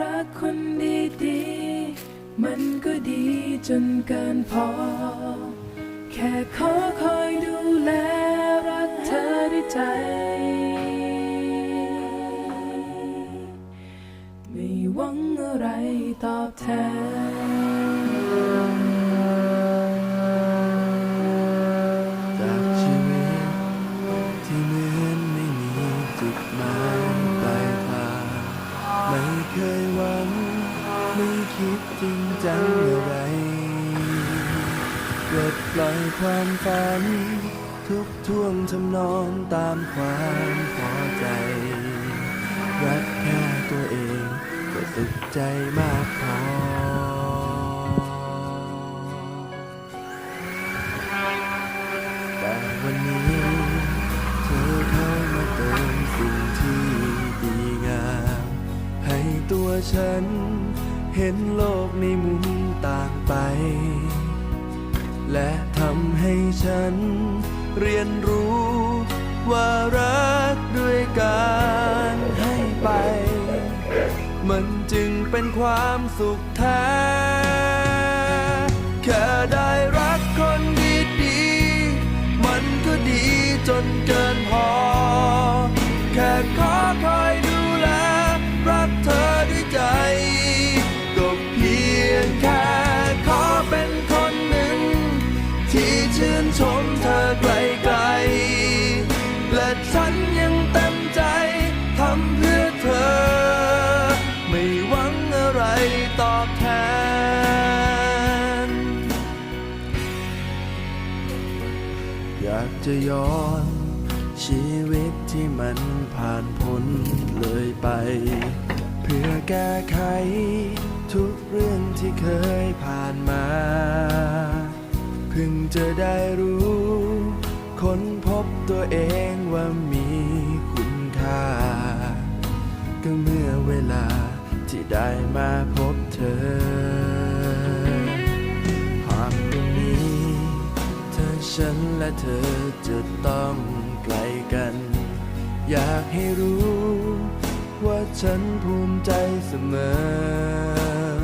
รักคนดีๆ มันก็ดีจนเกินพอ แค่ขอคอยดูแลรักเธอด้วยใจ ไม่หวังอะไรตอบแทน จริงจังอะไรปลดปล่อยความฝัน ทุกท่วงทำนองตามความพอใจ รักแค่ตัวเองก็สุขใจมากพอแต่วันนี้เธอเข้ามาเติมสิ่งที่ดีงามให้ตัวฉัน เห็นโลกในมุมต่างไป และทำให้ฉันเรียนรู้ว่ารักด้วยการให้ไป มันจึงเป็นความสุขแท้แค่ได้รัก ตอบแทน อยากจะย้อน ชีวิตที่มันผ่านพ้นเลยไป เพื่อแก้ไข ทุกเรื่องที่เคยผ่านมา เพิ่งจะได้รู้ ค้นพบตัวเองว่ามีคุณค่า ก็เมื่อเวลาที่ได้มาพบ อ หากตรงนี้เธอฉันและเธอจะต้องไกลกัน อยากให้รู้ ว่าฉันภูมิใจเสมอ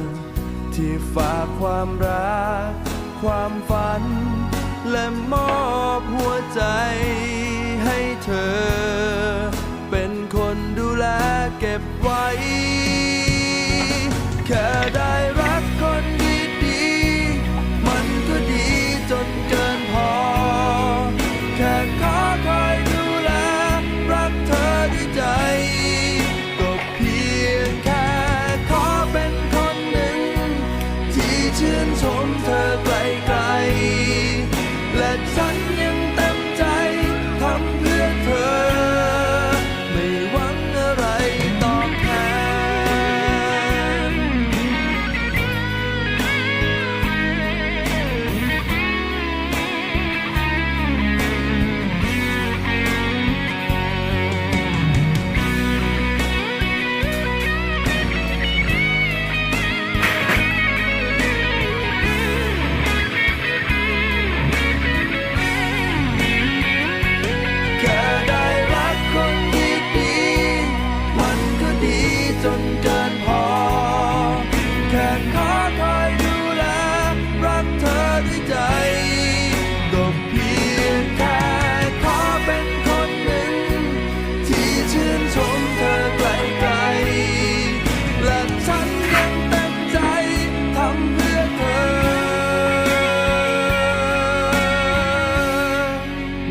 ที่ฝากความรัก ความฝัน และมอบหัวใจ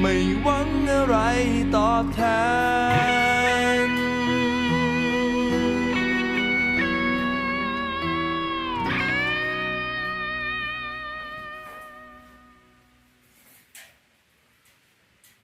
ไม่หวังอะไรตอบแทน